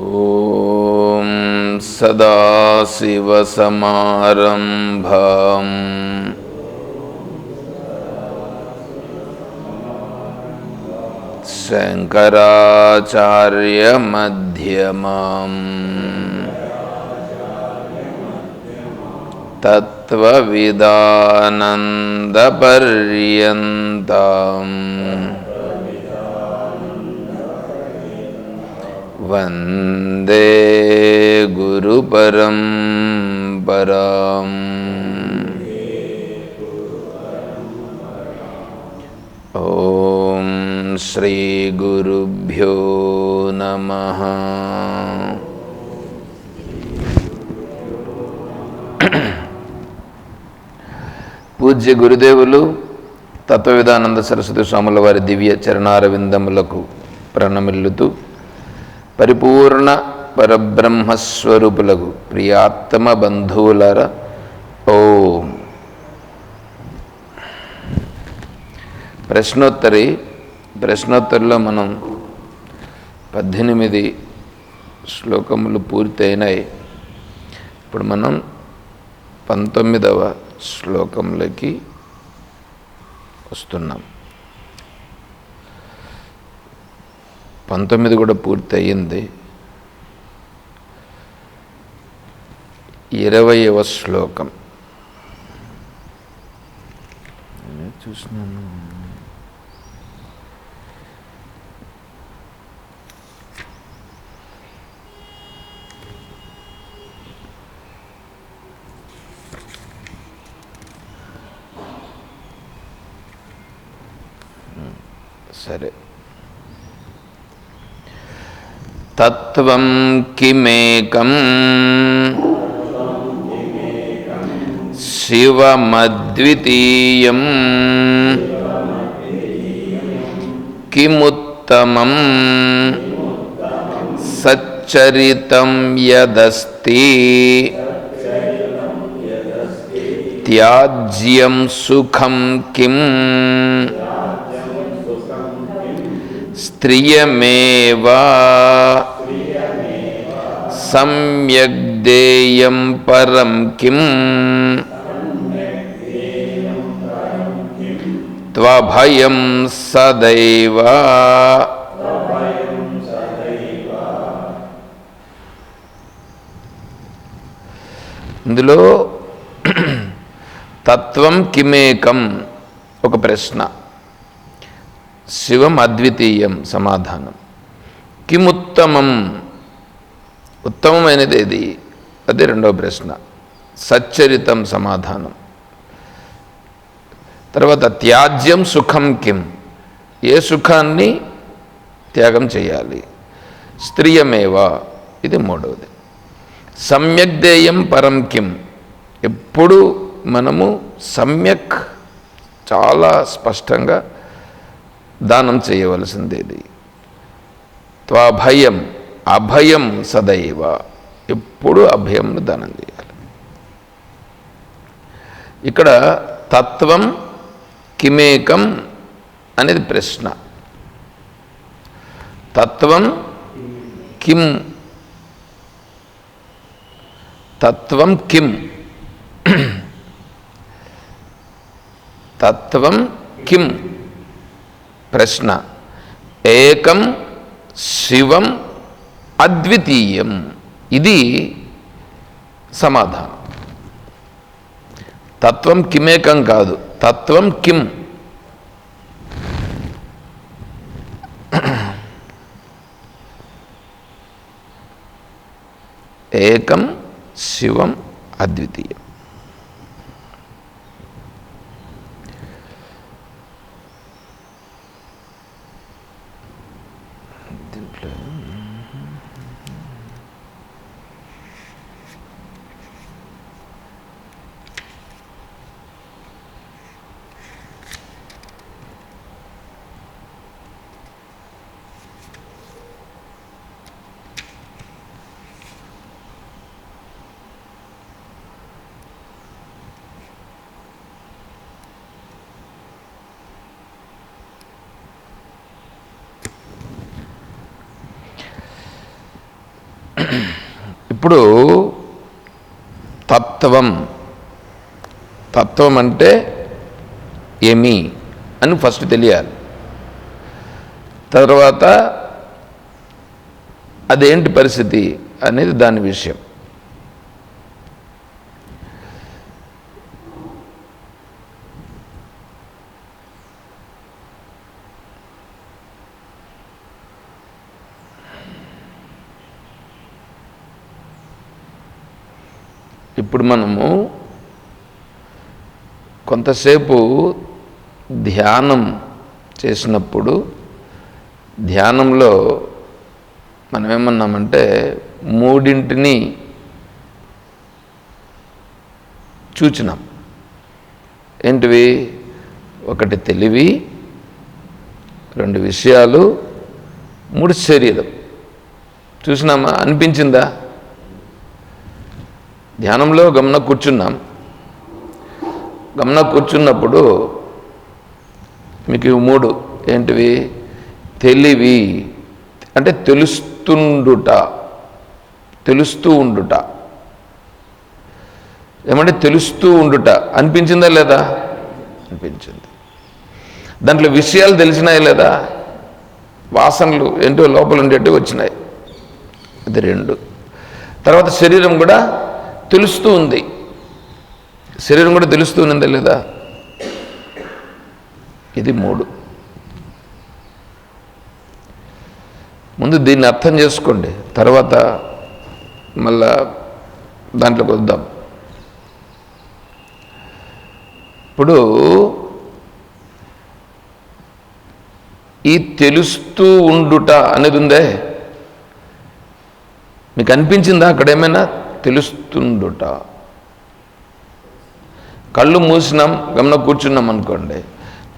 ॐ सदाशिवसमारम्भाम् शङ्कराचार्यमध्यमाम् तत्त्वविदानन्दपर्यन्ताम् वन्दे गुरुपरं पराम् ॐ श्रीगुरुभ्यो नमः పూజ్య గురుదేవులు తత్వవిధానంద సరస్వతి స్వాముల వారి దివ్య చరణారవిందములకు ప్రణమిల్లుతూ పరిపూర్ణ పరబ్రహ్మస్వరూపులకు ప్రియాత్తమ బంధువులర. ఓం. ప్రశ్నోత్తరి ప్రశ్నోత్తరిలో మనం పద్దెనిమిది శ్లోకములు పూర్తయినాయి. ఇప్పుడు మనం పంతొమ్మిదవ శ్లోకంలోకి వస్తున్నాం. పంతొమ్మిది కూడా పూర్తి అయ్యింది ఇరవయవ శ్లోకం. చూసినాను. तत्त्वं किमेकम्? शिवमद्वितीयम्। किमुत्तमं सच्चरितं यदस्ति। त्याज्यं सुखं किम्? స్త్రియమేవా సమ్యగ్దేయం పరం కిం? త్వభయం సదైవ ఇందులో తత్వం కిమేకం ఒక ప్రశ్న. శివం అద్వితీయం సమాధానం. కిముత్తమం ఉత్తమమైనది ఏది? అది రెండవ ప్రశ్న. సచ్చరితం సమాధానం. తర్వాత త్యాజ్యం సుఖం కిం? ఏ సుఖాన్ని త్యాగం చేయాలి? స్త్రీయమేవా? ఇది మూడవది. సమ్యగ్దేయం పరం కిం? ఎప్పుడు మనము సమ్యక్ చాలా స్పష్టంగా దానం చేయవలసిందేది. త్వాభయం అభయం సదైవ. ఎప్పుడు అభయంను దానం చేయాలి. ఇక్కడ తత్వం కిమేకం అనేది ప్రశ్న. తత్వం కిం తత్వం కిం తత్వం కిం ప్రశ్న. ఏకం శివం అద్వితీయం. ఇది సమాధానం. తత్వం కిమేకం కాదు. తత్వం కిం. ఏకం శివం అద్వితీయం. తత్వం. తత్వం అంటే ఏమి అని ఫస్ట్ తెలియాలి. తర్వాత అదేంటి పరిస్థితి అనేది దాని విషయం. ఇప్పుడు మనము కొంతసేపు ధ్యానం చేసినప్పుడు ధ్యానంలో మనం ఏమన్నామంటే మూడింటిని చూచినాం. ఏంటివి? ఒకటి తెలివి రెండు విషయాలు మూడు శరీరం. చూసినామా? అనిపించిందా? ధ్యానంలో గమన కూర్చున్నాం. గమన కూర్చున్నప్పుడు మీకు మూడు ఏంటివి? తెలివి అంటే తెలుస్తుండుట తెలుస్తూ ఉండుట. ఏమంటే తెలుస్తూ ఉండుట అనిపించిందా లేదా? అనిపించింది. దాంట్లో విషయాలు తెలిసినాయి లేదా? వాసనలు ఏంటో లోపల ఉండేటివి వచ్చినాయి. అది రెండు. తర్వాత శరీరం కూడా తెలుస్తూ ఉంది శరీరం కూడా తెలుస్తూ ఉందా లేదా? ఇది మూడు. ముందు దీన్ని అర్థం చేసుకోండి. తర్వాత మళ్ళా దాంట్లోకి వద్దాం ఇప్పుడు ఈ తెలుస్తూ ఉండుట అనేది ఉందే? మీకు అనిపించిందా అక్కడ ఏమైనా? తెలుస్తుండుట. కళ్ళు మూసినాం గమన కూర్చున్నాం అనుకోండి.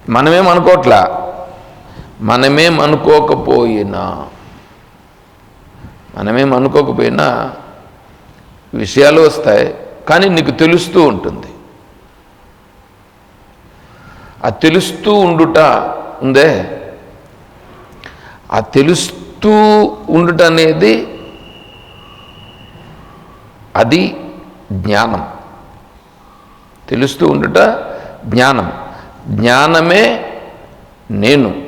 మనమేం అనుకోవట్లా మనమేం అనుకోకపోయినా. మనమేం అనుకోకపోయినా విషయాలు వస్తాయి కానీ నీకు తెలుస్తూ ఉంటుంది. ఆ తెలుస్తూ ఉండుట ఉందే ఆ తెలుస్తూ ఉండుట అనేది అది జ్ఞానం. తెలుస్తూ ఉండుట జ్ఞానం. జ్ఞానమే నేను.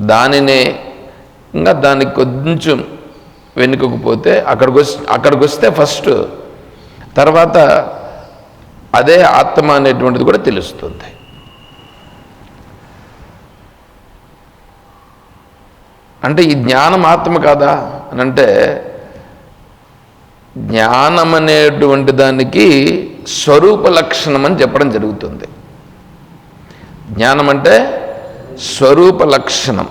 దానినే ఇంకా దానికి కొంచెం వెనుకకు పోతే అక్కడికి వస్తే అక్కడికి వస్తే ఫస్ట్. తర్వాత అదే ఆత్మ అనేటువంటిది కూడా తెలుస్తుంది. అంటే ఈ జ్ఞానం ఆత్మ కాదా అని అంటే జ్ఞానం అనేటువంటి దానికి స్వరూప లక్షణం అని చెప్పడం జరుగుతుంది. జ్ఞానం అంటే స్వరూప లక్షణం.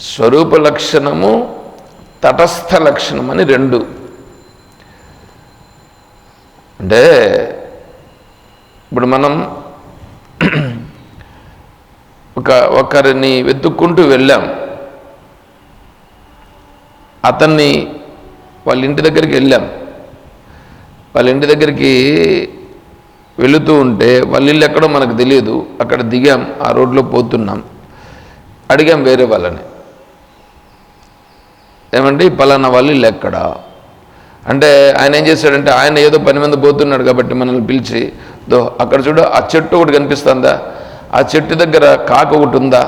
స్వరూప లక్షణము తటస్థ లక్షణం అని రెండు. అంటే ఇప్పుడు మనం ఒక ఒకరిని వెతుక్కుంటూ వెళ్ళాం. అతన్ని వాళ్ళ ఇంటి దగ్గరికి వెళ్ళాం. వాళ్ళ ఇంటి దగ్గరికి వెళుతూ ఉంటే వాళ్ళ ఇల్లు ఎక్కడో మనకు తెలియదు. అక్కడ దిగాం ఆ రోడ్లో పోతున్నాం. అడిగాం వేరే వాళ్ళని. ఏమండి పలానా వాళ్ళ ఇల్లు ఎక్కడా? అంటే ఆయన ఏం చేశాడంటే ఆయన ఏదో పని మీద పోతున్నాడు కాబట్టి మనల్ని పిలిచి దో అక్కడ చూడు ఆ చెట్టు ఒకటి కనిపిస్తుందా? ఆ చెట్టు దగ్గర కాక ఒకటి ఉందా?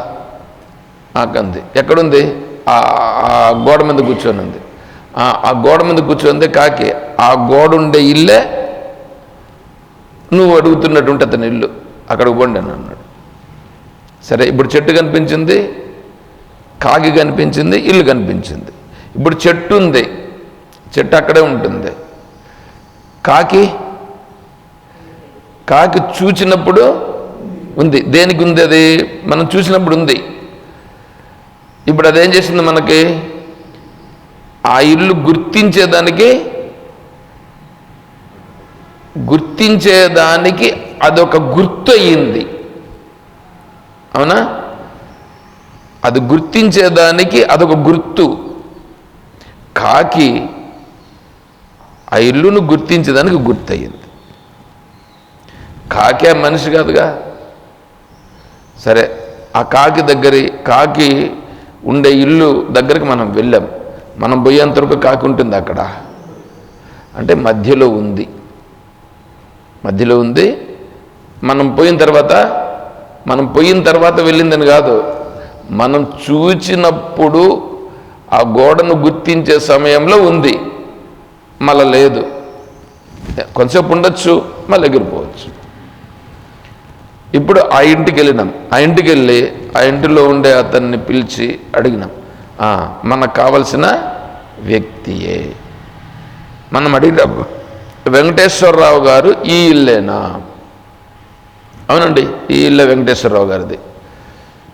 ఆకంది ఎక్కడుంది? ఆ గోడ మీద కూర్చొని ఉంది ఆ గోడ మీద కూర్చుంది కాకి ఆ గోడ ఉండే ఇల్లే నువ్వు అడుగుతున్నటువంటి అతని ఇల్లు. అక్కడికి పోండి అని అన్నాడు. సరే ఇప్పుడు చెట్టు కనిపించింది కాకి కనిపించింది ఇల్లు కనిపించింది. ఇప్పుడు చెట్టు ఉంది చెట్టు అక్కడే ఉంటుంది. కాకి కాకి చూచినప్పుడు ఉంది. దేనికి ఉంది అది? మనం చూసినప్పుడు ఉంది. ఇప్పుడు అదేం చేసింది మనకి? ఆ ఇల్లు గుర్తించేదానికి గుర్తించేదానికి అదొక గుర్తు అయ్యింది అవునా? అది గుర్తించేదానికి అదొక గుర్తు. కాకి ఆ ఇల్లును గుర్తించేదానికి గుర్తయింది. కాకే మనిషి కాదుగా. సరే ఆ కాకి దగ్గర కాకి ఉండే ఇల్లు దగ్గరికి మనం వెళ్ళాం. మనం పోయేంతవరకు కాకి ఉంటుంది అక్కడ. అంటే మధ్యలో ఉంది. మధ్యలో ఉంది. మనం పోయిన తర్వాత మనం పోయిన తర్వాత వెళ్ళిందని కాదు. మనం చూచినప్పుడు ఆ గోడను గుర్తించే సమయంలో ఉంది. మళ్ళా లేదు. కొంతసేపు ఉండొచ్చు మళ్ళీ ఎగిరిపోవచ్చు. ఇప్పుడు ఆ ఇంటికి వెళ్ళినాం. ఆ ఇంటికి వెళ్ళి ఆ ఇంటిలో ఉండే అతన్ని పిలిచి అడిగినాం. మనకు కావలసిన వ్యక్తియే. మనం అడిగిన వెంకటేశ్వరరావు గారు ఈ ఇల్లేనా? అవునండి ఈ ఇల్లే వెంకటేశ్వరరావు గారిది.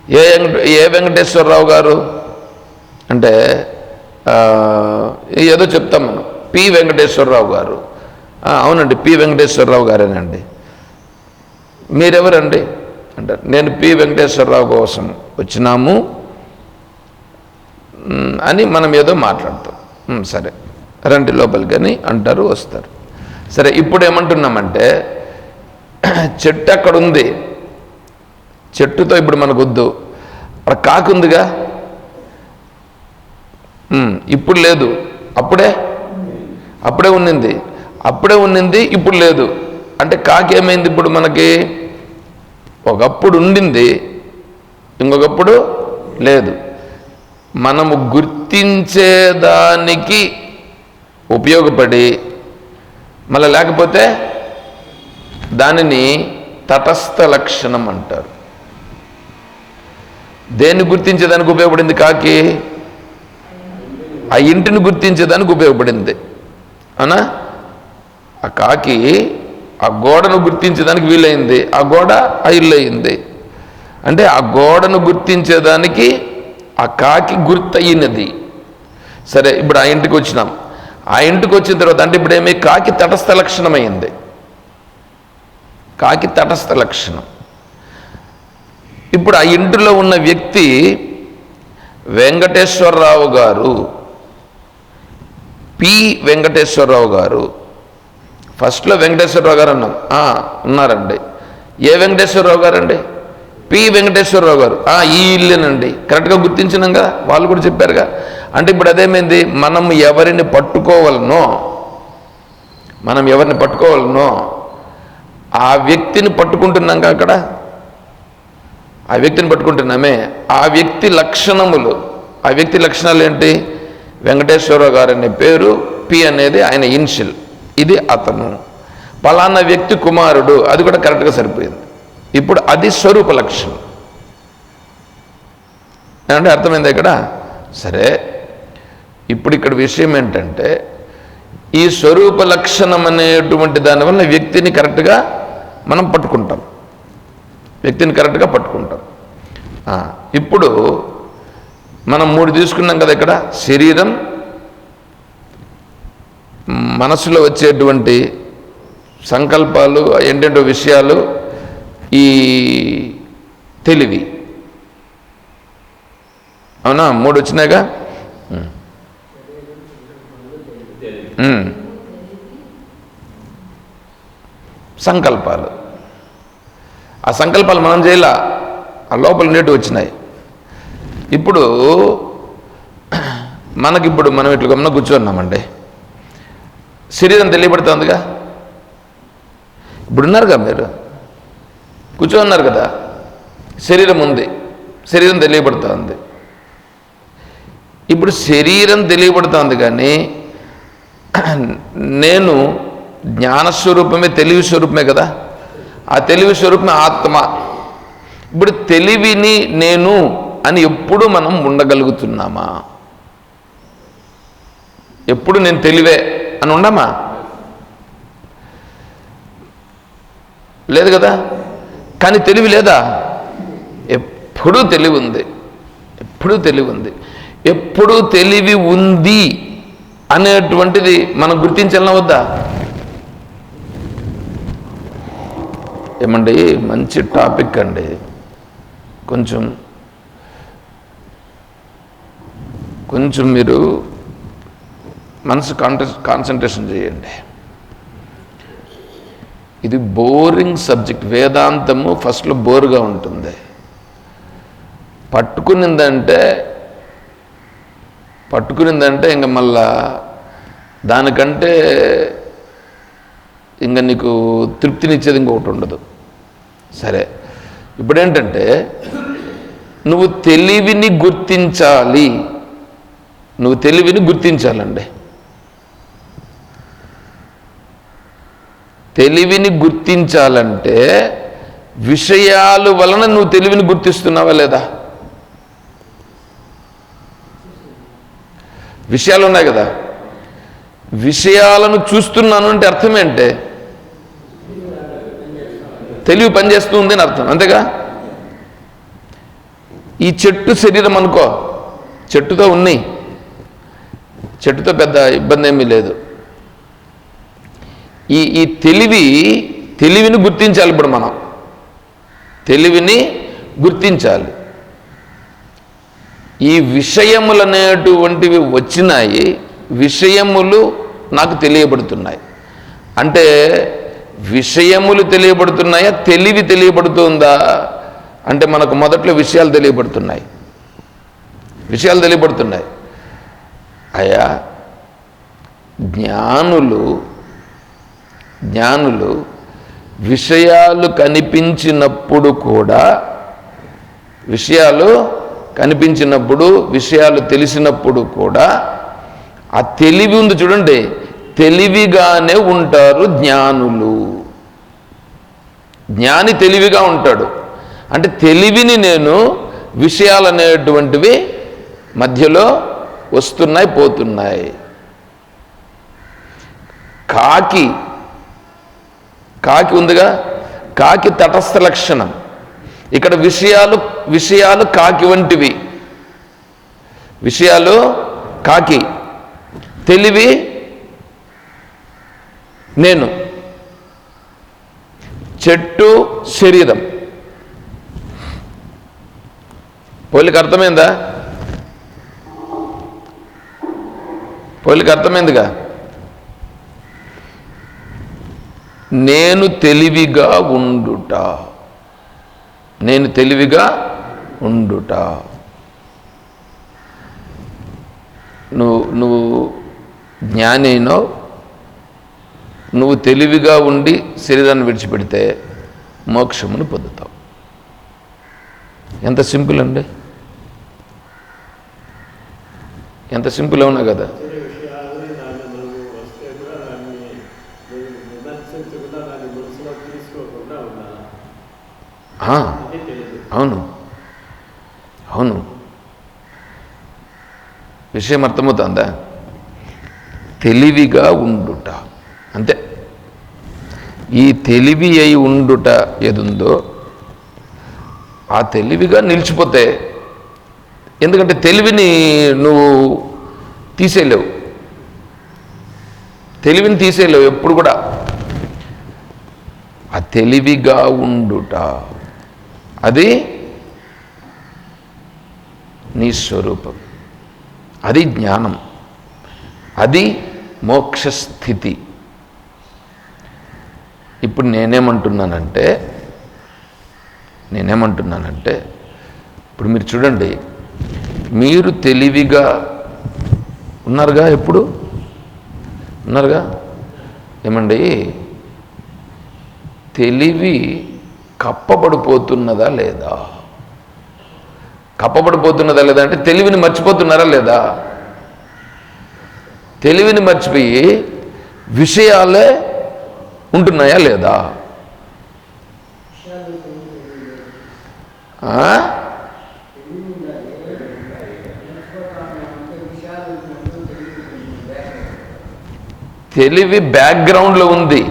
ఏ ఏ వెంకటేశ్వరరావు గారు? అంటే ఏదో చెప్తాం మనం. పి వెంకటేశ్వరరావు గారు. అవునండి పి వెంకటేశ్వరరావు గారేనండి. మీరెవరండి? అంటారు నేను పి వెంకటేశ్వరరావు కోసం వచ్చినాము. అని మనం ఏదో మాట్లాడతాం. సరే. రండి లోపలికి అంటారు వస్తారు. సరే ఇప్పుడు ఏమంటున్నామంటే చెట్టు అక్కడ ఉంది చెట్టుతో ఇప్పుడు మనకు వద్దు అక్కడ కాకుందిగా? ఇప్పుడు లేదు. అప్పుడే? అప్పుడే ఉన్నింది. అప్పుడే ఉన్నింది ఇప్పుడు లేదు. అంటే కాకి ఏమైంది ఇప్పుడు మనకి? ఒకప్పుడు ఉండింది ఇంకొకప్పుడు లేదు. మనము గుర్తించేదానికి ఉపయోగపడి మళ్ళీ లేకపోతే దానిని తటస్థ లక్షణం అంటారు. దేన్ని గుర్తించేదానికి ఉపయోగపడింది కాకి? ఆ ఇంటిని గుర్తించేదానికి ఉపయోగపడింది. అవునా? ఆ కాకి ఆ గోడను గుర్తించేదానికి వీలైంది. ఆ గోడ ఆ ఇల్లు అయింది అంటే ఆ గోడను గుర్తించేదానికి ఆ కాకి గుర్తయినది సరే ఇప్పుడు ఆ ఇంటికి వచ్చినాం. ఆ ఇంటికి వచ్చిన తర్వాత అంటే ఇప్పుడు ఏమి? కాకి తటస్థ లక్షణమైంది. కాకి తటస్థ లక్షణం. ఇప్పుడు ఆ ఇంటిలో ఉన్న వ్యక్తి వెంకటేశ్వరరావు గారు పి. వెంకటేశ్వరరావు గారు ఫస్ట్లో వెంకటేశ్వరరావు గారు అన్నాం. ఉన్నారండి. ఏ వెంకటేశ్వరరావు గారండి? పి. వెంకటేశ్వరరావు గారు. "ఆ, ఈ ఇల్లేనండి. కరెక్ట్గా గుర్తించినాం కదా? వాళ్ళు కూడా చెప్పారుగా. అంటే ఇప్పుడు అదేమైంది? మనం ఎవరిని పట్టుకోవాలనో మనం ఎవరిని పట్టుకోవాలనో ఆ వ్యక్తిని పట్టుకుంటున్నాం అక్కడ? ఆ వ్యక్తిని పట్టుకుంటున్నామే. ఆ వ్యక్తి లక్షణములు. ఆ వ్యక్తి లక్షణాలు ఏంటి? వెంకటేశ్వరరావు గారు అనే పేరు పి అనేది ఆయన ఇన్షియల్. ఇది అతను. పలానా వ్యక్తి కుమారుడు. అది కూడా కరెక్ట్గా సరిపోయింది. ఇప్పుడు అది స్వరూప లక్షణం. అంటే అర్థమైంది ఇక్కడ? సరే ఇప్పుడు ఇక్కడ విషయం ఏంటంటే ఈ స్వరూప లక్షణం అనేటువంటి దానివల్ల వ్యక్తిని కరెక్ట్గా మనం పట్టుకుంటాం. వ్యక్తిని కరెక్ట్గా పట్టుకుంటాం. ఇప్పుడు మనం మూడు తీసుకున్నాం కదా ఇక్కడ? శరీరం మనసులో వచ్చేటువంటి సంకల్పాలు ఏంటంటే విషయాలు ఈ తెలివి. అవునా? మూడు వచ్చినాయిగా? సంకల్పాలు. ఆ సంకల్పాలు మనం చేయలా? ఆ లోపల నేటి వచ్చినాయి. ఇప్పుడు మనకిప్పుడు మనం ఇట్లా గమన కూర్చోన్నామండి. శరీరం తెలియబడుతుందిగా? ఇప్పుడు ఉన్నారుగా మీరు? కూర్చోన్నారు కదా. శరీరం ఉంది. శరీరం తెలియబడుతుంది. ఇప్పుడు శరీరం తెలియబడుతుంది కానీ నేను జ్ఞానస్వరూపమే తెలివి స్వరూపమే కదా. ఆ తెలివి స్వరూపమే ఆత్మ. ఇప్పుడు తెలివిని నేను అని ఎప్పుడు మనం ఉండగలుగుతున్నామా? ఎప్పుడు నేను తెలివే అని ఉండమా? లేదు కదా. కానీ తెలివి లేదా? ఎప్పుడూ తెలివి ఉంది. ఎప్పుడూ తెలివి ఉంది. ఎప్పుడూ తెలివి ఉంది అనేటువంటిది మనం గుర్తించాలన్నా వద్దా? ఏమండి మంచి టాపిక్ అండి. కొంచెం కొంచెం మీరు మనసు కాంట కాన్సన్ట్రేషన్ చేయండి. ఇది బోరింగ్ సబ్జెక్ట్. వేదాంతము ఫస్ట్లో బోర్గా ఉంటుంది. పట్టుకునిందంటే పట్టుకునిందంటే ఇంక మళ్ళా దానికంటే ఇంకా నీకు తృప్తినిచ్చేది ఇంకొకటి ఉండదు. సరే. ఇప్పుడేంటంటే నువ్వు తెలివిని గుర్తించాలి. నువ్వు తెలివిని గుర్తించాలండి. తెలివిని గుర్తించాలంటే విషయాలు వలన నువ్వు తెలివిని గుర్తిస్తున్నావా లేదా? విషయాలు ఉన్నాయి కదా. విషయాలను చూస్తున్నాను అంటే అర్థం ఏంటే? తెలివి పనిచేస్తుంది అని అర్థం. అంతేగా? ఈ చెట్టు శరీరం అనుకో. చెట్టుతో ఉన్నాయి. చెట్టుతో పెద్ద ఇబ్బంది ఏమీ లేదు. ఈ ఈ తెలివి తెలివిని గుర్తించాలి ఇప్పుడు మనం. తెలివిని గుర్తించాలి. ఈ విషయములు అనేటువంటివి వచ్చినాయి విషయములు నాకు తెలియబడుతున్నాయి. అంటే విషయములు తెలియబడుతున్నాయా తెలివి తెలియబడుతుందా? అంటే మనకు మొదట్లో విషయాలు తెలియబడుతున్నాయి. విషయాలు తెలియబడుతున్నాయి. అయ్యా జ్ఞానులు జ్ఞానులు విషయాలు కనిపించినప్పుడు కూడా విషయాలు కనిపించినప్పుడు విషయాలు తెలిసినప్పుడు కూడా ఆ తెలివి ఉంది చూడండి తెలివిగానే ఉంటారు జ్ఞానులు. జ్ఞాని తెలివిగా ఉంటాడు. అంటే తెలివిని నేను విషయాలు అనేటువంటివి మధ్యలో వస్తున్నాయి పోతున్నాయి. కాకి కాకి ఉందిగా? కాకి తటస్థ లక్షణం. ఇక్కడ విషయాలు విషయాలు కాకి వంటివి. విషయాలు కాకి. తెలివి నేను. చెట్టు శరీరం. పోలికి అర్థమైందా? పోలికి అర్థమైందిగా? నేను తెలివిగా ఉండుట. నేను తెలివిగా ఉండుట. నువ్వు నువ్వు జ్ఞాని నువ్వు తెలివిగా ఉండి శరీరాన్ని విడిచిపెడితే మోక్షమును పొందుతావు. ఎంత సింపుల్ అండి. ఎంత సింపుల్ అవునా కదా తెలియ విషయాలని దాన్ని మనము వస్తే కూడా దాన్ని విమర్శించకుండా దాన్ని మనసులో తీసుకోకుండా ఉండాలి ఆ, అది తెలియదు అవును. అవును. విషయం అర్థమవుతుందా? తెలివిగా ఉండుట. అంతే. ఈ తెలివి అయి ఉండుట ఏదుందో ఆ తెలివిగా నిలిచిపోతే ఎందుకంటే తెలివిని నువ్వు తీసేయలేవు. తెలివిని తీసేయలేవు ఎప్పుడు కూడా. ఆ తెలివిగా ఉండుట. అది నీ స్వరూపం. అది జ్ఞానం. అది మోక్షస్థితి. ఇప్పుడు నేనేమంటున్నానంటే నేనేమంటున్నానంటే ఇప్పుడు మీరు చూడండి మీరు తెలివిగా ఉన్నారుగా ఎప్పుడు? ఉన్నారుగా? ఏమండి? తెలివి కప్పబడిపోతున్నదా లేదా? కప్పబడిపోతున్నదా లేదా అంటే తెలివిని మర్చిపోతున్నారా లేదా? తెలివిని మర్చిపోయి విషయాలే ఉంటున్నాయా లేదా? ఆ? తెలివి బ్యాక్గ్రౌండ్లో ఉంది.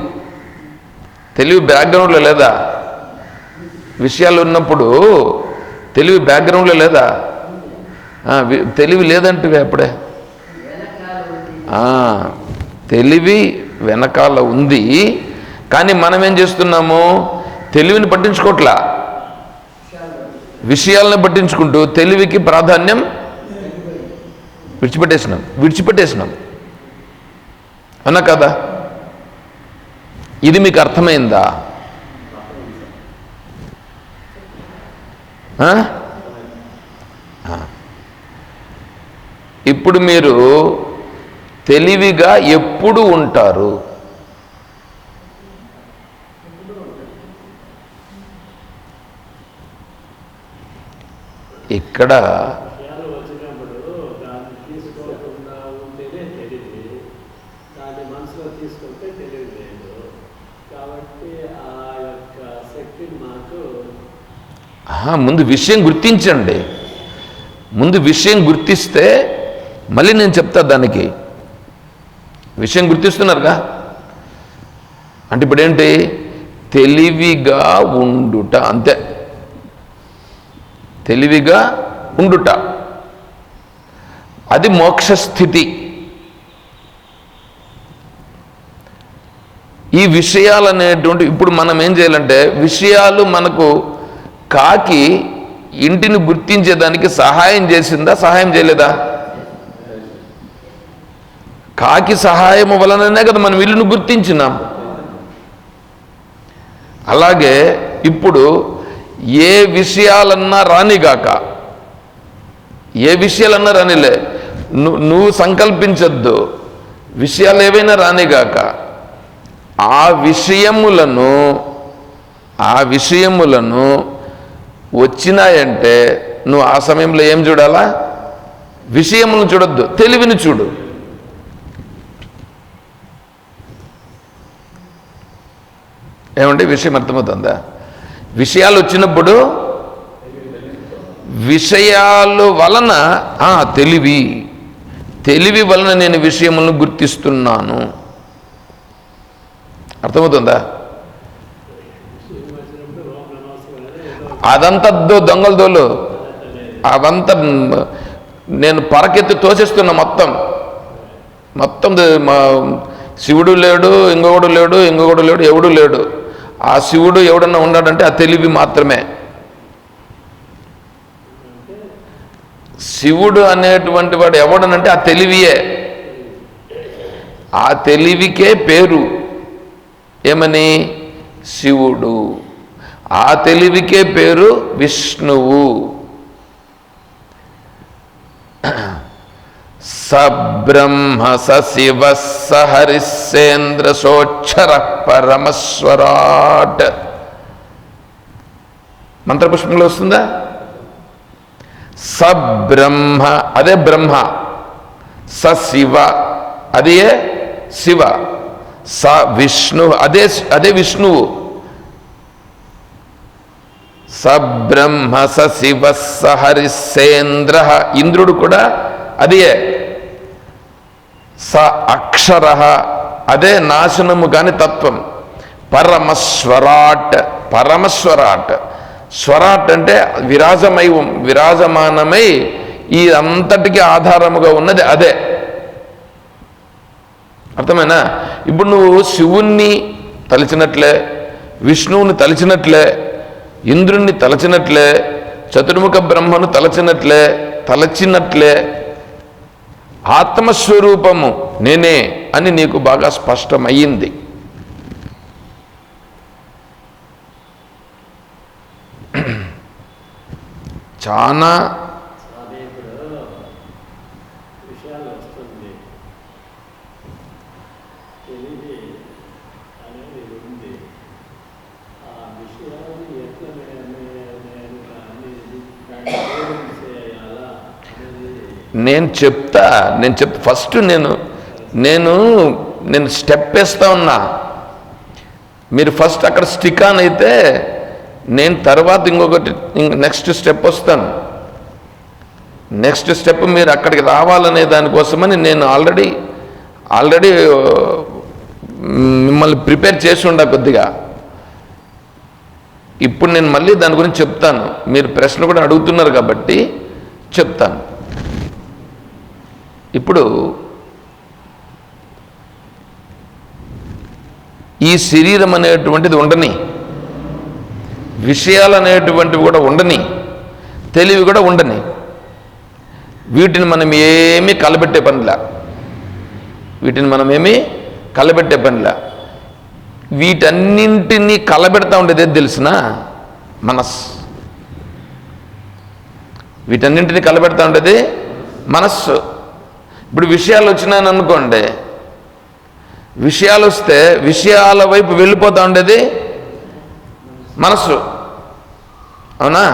తెలివి బ్యాక్గ్రౌండ్లో లేదా? విషయాలు ఉన్నప్పుడు తెలివి బ్యాక్గ్రౌండ్లో లేదా? తెలివి లేదంటే అప్పుడే. తెలివి వెనకాల ఉంది కానీ మనం ఏం చేస్తున్నాము? తెలివిని పట్టించుకోవట్లా విషయాలను పట్టించుకుంటూ తెలివికి ప్రాధాన్యం విడిచిపెట్టేసినాం విడిచిపెట్టేసినాం. అన్నా కదా? ఇది మీకు అర్థమైందా ఆ? ఆ. ఇప్పుడు మీరు తెలివిగా ఎప్పుడు ఉంటారు? ఇక్కడ మనసులో కాబట్టి ఆ యొక్క శక్తిని మాకు ముందు విషయం గుర్తించండి. ముందు విషయం గుర్తిస్తే మళ్ళీ నేను చెప్తా దానికి. విషయం గుర్తిస్తున్నారుగా? అంటే ఇప్పుడు ఏంటి తెలివిగా ఉండుట అంతే. తెలివిగా ఉండుట. అది మోక్షస్థితి. ఈ విషయాలు అనేటువంటి ఇప్పుడు మనం ఏం చేయాలంటే విషయాలు మనకు కాకి ఇంటిని గుర్తించేదానికి సహాయం చేసిందా సహాయం చేయలేదా? కాకి సహాయం వలననే కదా మనం ఇల్లును గుర్తించినాం. అలాగే ఇప్పుడు ఏ విషయాలన్నా రానిగాక ఏ విషయాలన్నా రానిలే ను నువ్వు సంకల్పించద్దు విషయాలు ఏవైనా రానిగాక ఆ విషయములను ఆ విషయములను వచ్చినాయంటే నువ్వు ఆ సమయంలో ఏం చూడాలా? విషయమును చూడొద్దు తెలివిని చూడు. ఏమంటే విషయం అర్థమవుతుందా? విషయాలు వచ్చినప్పుడు విషయాలు వలన తెలివి. తెలివి వలన నేను విషయములను గుర్తిస్తున్నాను. అర్థమవుతుందా విషయం వచ్చినప్పుడు రోమ నమస్కారం ఏదో అదంతా దో- దొంగల దోలు. అదంతా నేను పరకెత్తి తోసేస్తున్నా మొత్తం. మొత్తం శివుడు లేడు ఇంకొకడు లేడు ఇంకొకడు లేడు ఎవడు లేడు. ఆ శివుడు ఎవడన్నా ఉన్నాడంటే ఆ తెలివి మాత్రమే. శివుడు అనేటువంటి వాడు ఎవడనంటే ఆ తెలివియే. ఆ తెలివికే పేరు. ఏమని? శివుడు. ఆ తెలివికే పేరు విష్ణువు. సబ్రహ్మ సశివ సహరిసేంద్ర సోక్షర పరమస్వరాట్. మంత్రపుష్పంలో వస్తుందా? సబ్రహ్మ అదే బ్రహ్మ. సశివ అదే శివ. స విష్ణు అదే అదే విష్ణువు. సబ్రహ్మ సశివ సహరిసేంద్ర ఇంద్రుడు కూడా అదే. స అక్షర. అదే నాశనము కాని తత్వం. పరమస్వరాట్ పరమస్వరాట్. స్వరాట్ అంటే విరాజమైవం విరాజమానమై ఈ అంతటికి ఆధారముగా ఉన్నది అదే. అర్థమేనా? ఇప్పుడు నువ్వు శివుణ్ణి తలిచినట్లే విష్ణువుని తలిచినట్లే ఇంద్రుణ్ణి తలచినట్లే చతుర్ముఖ బ్రహ్మను తలచినట్లే తలచినట్లే. ఆత్మస్వరూపము నేనే అని నీకు బాగా స్పష్టమయ్యింది. చాలా అది ఇప్పుడు విషయాలు వస్తుంది తెలివి అనేది ఉంది ఆ విషయాలు ఎట్లా నేను నేను అనేది దాన్ని దేవుడికి చేయాలా అనేది నేను చెప్తా నేను చెప్ ఫస్ట్ నేను నేను నేను స్టెప్ వేస్తా ఉన్నా. మీరు ఫస్ట్ అక్కడ స్టిక్ ఆన్ అయితే నేను తర్వాత ఇంకొకటి నెక్స్ట్ స్టెప్ వస్తాను. నెక్స్ట్ స్టెప్ మీరు అక్కడికి రావాలనే దానికోసమని నేను ఆల్రెడీ ఆల్రెడీ మిమ్మల్ని ప్రిపేర్ చేసి ఉండ కొద్దిగా. ఇప్పుడు నేను మళ్ళీ దాని గురించి చెప్తాను. మీరు ప్రశ్న కూడా అడుగుతున్నారు కాబట్టి చెప్తాను. ఇప్పుడు ఈ శరీరం అనేటువంటిది ఉండని విషయాలు అనేటువంటివి కూడా ఉండని తెలివి కూడా ఉండని వీటిని మనం ఏమీ కలబెట్టే పనిలా వీటిని మనం ఏమీ కలబెట్టే పనిలా వీటన్నింటినీ కలబెడతా ఉండేది ఏది తెలిసిన? మనస్సు వీటన్నింటినీ కలబెడతా ఉండేది మనస్సు. ఇప్పుడు విషయాలు వచ్చినాయని అనుకోండి విషయాలు వస్తే విషయాల వైపు వెళ్ళిపోతూ ఉండేది మనసు అవునా?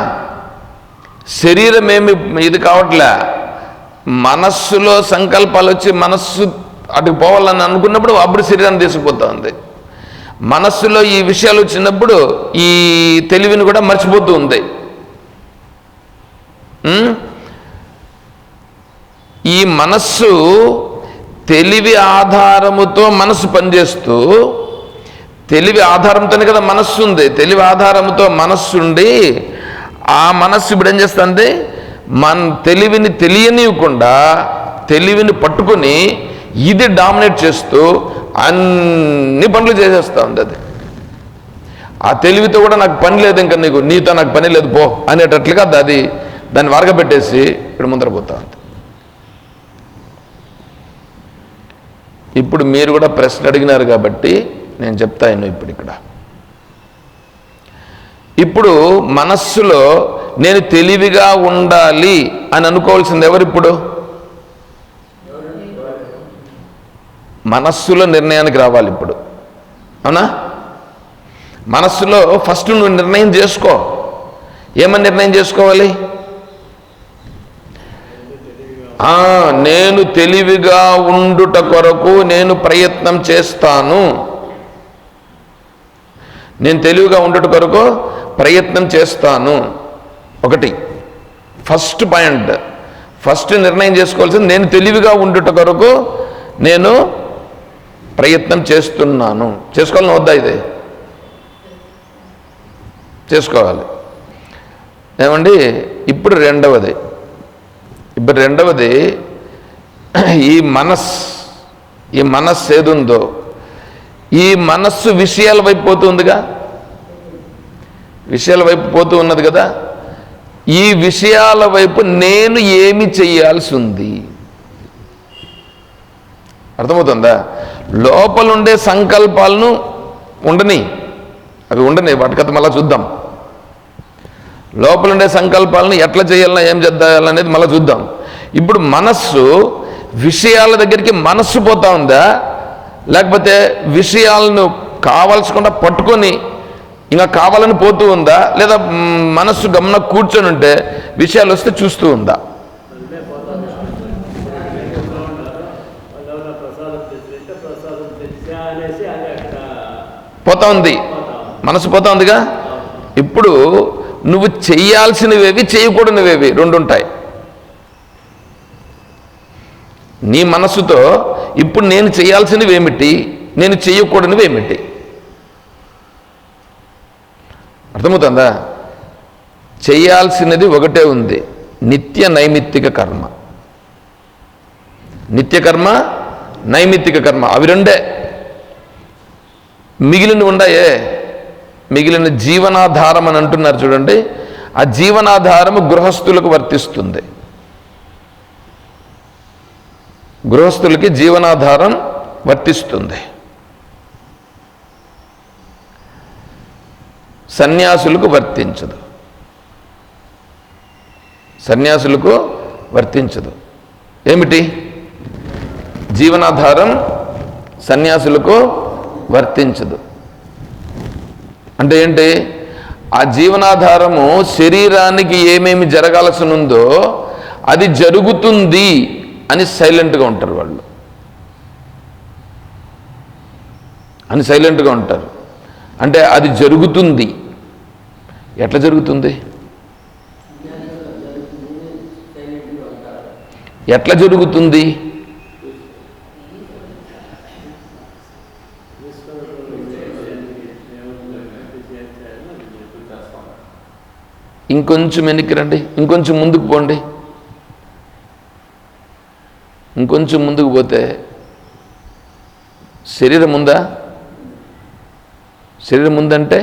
శరీరం ఏమి ఇది కావట్లే. మనస్సులో సంకల్పాలు వచ్చి మనస్సు అటుకు పోవాలని అనుకున్నప్పుడు అప్పుడు శరీరాన్ని తీసుకుపోతూ ఉంది. మనస్సులో ఈ విషయాలు వచ్చినప్పుడు ఈ తెలివిని కూడా మర్చిపోతూ ఉంది. ఈ మనస్సు తెలివి ఆధారముతో మనస్సు పనిచేస్తూ తెలివి ఆధారంతోనే కదా మనస్సు ఉంది. తెలివి ఆధారంతో మనస్సు ఉండి ఆ మనస్సు ఇప్పుడు ఏం చేస్తుంది? మన తెలివిని తెలియనివ్వకుండా తెలివిని పట్టుకొని ఇది డామినేట్ చేస్తూ అన్ని పనులు చేసేస్తూ ఉంది అది. ఆ తెలివితో కూడా నాకు పని లేదు ఇంకా నీకు నీతో నాకు పని లేదు పో అనేటట్లుగా అది దాన్ని వరగబెట్టేసి ఇప్పుడు ముందర పోతా ఉంది. ఇప్పుడు మీరు కూడా ప్రశ్న అడిగినారు కాబట్టి నేను చెప్తాను ఇప్పుడు ఇక్కడ. ఇప్పుడు మనస్సులో నేను తెలివిగా ఉండాలి అని అనుకోవాల్సింది ఎవరు ఇప్పుడు? మనస్సులో నిర్ణయానికి రావాలి ఇప్పుడు. అవునా? మనస్సులో ఫస్ట్ నువ్వు నిర్ణయం చేసుకో. ఏమని నిర్ణయం చేసుకోవాలి? నేను తెలివిగా ఉండుట కొరకు నేను ప్రయత్నం చేస్తాను. నేను తెలివిగా ఉండుట కొరకు ప్రయత్నం చేస్తాను. ఒకటి. First point. ఫస్ట్ నిర్ణయం చేసుకోవాల్సింది నేను తెలివిగా ఉండుట కొరకు నేను ప్రయత్నం చేస్తున్నాను. చేసుకోవాలని వద్దా ఇది? చేసుకోవాలి. ఏమండి? ఇప్పుడు రెండవది. ఇప్పుడు రెండవది ఈ మనస్ ఈ మనస్సు ఏదుందో ఈ మనస్సు విషయాల వైపు పోతుందిగా విషయాల వైపు పోతూ ఉన్నది కదా? ఈ విషయాల వైపు నేను ఏమి చేయాల్సి ఉంది? అర్థమవుతుందా? లోపలుండే సంకల్పాలను ఉండని అవి ఉండని వాటికత మళ్ళా చూద్దాం. లోపల ఉండే సంకల్పాలను ఎట్లా చేయాలన్నా ఏం చేద్దాలనేది మళ్ళీ చూద్దాం. ఇప్పుడు మనస్సు విషయాల దగ్గరికి మనస్సు పోతా ఉందా? లేకపోతే విషయాలను కావాల్సకుండా పట్టుకొని ఇంకా కావాలని పోతూ ఉందా? లేదా మనస్సు గమన కూర్చొని ఉంటే విషయాలు వస్తే చూస్తూ ఉందా? పోతా ఉంది. మనసు పోతా ఉందిగా? ఇప్పుడు నువ్వు చేయాల్సినవేవి చేయకూడనివేవి రెండు ఉంటాయి నీ మనసుతో ఇప్పుడు నేను చేయాల్సినవి ఏమిటి? నేను చేయకూడనివి ఏమిటి? అర్థమవుతుందా? చేయాల్సినది ఒకటే ఉంది. నిత్య నైమిత్తిక కర్మ. నిత్య కర్మ నైమిత్తిక కర్మ. అవి రెండే. మిగిలిన ఉండాయే? మిగిలిన జీవనాధారం అని అంటున్నారు చూడండి ఆ జీవనాధారము గృహస్థులకు వర్తిస్తుంది. గృహస్థులకి జీవనాధారం వర్తిస్తుంది. సన్యాసులకు వర్తించదు. సన్యాసులకు వర్తించదు. ఏమిటి? జీవనాధారం సన్యాసులకు వర్తించదు. అంటే ఏంటి? ఆ జీవనాధారము శరీరానికి ఏమేమి జరగాల్సి ఉందో అది జరుగుతుంది అని సైలెంట్గా ఉంటారు వాళ్ళు. అని సైలెంట్గా ఉంటారు. అంటే అది జరుగుతుంది. ఎట్లా జరుగుతుంది? ఎట్లా జరుగుతుంది? ఇంకొంచెం వెనక్కి రండి ఇంకొంచెం ముందుకు పోండి. ఇంకొంచెం ముందుకు పోతే శరీరం ఉందా? శరీరం ఉందంటే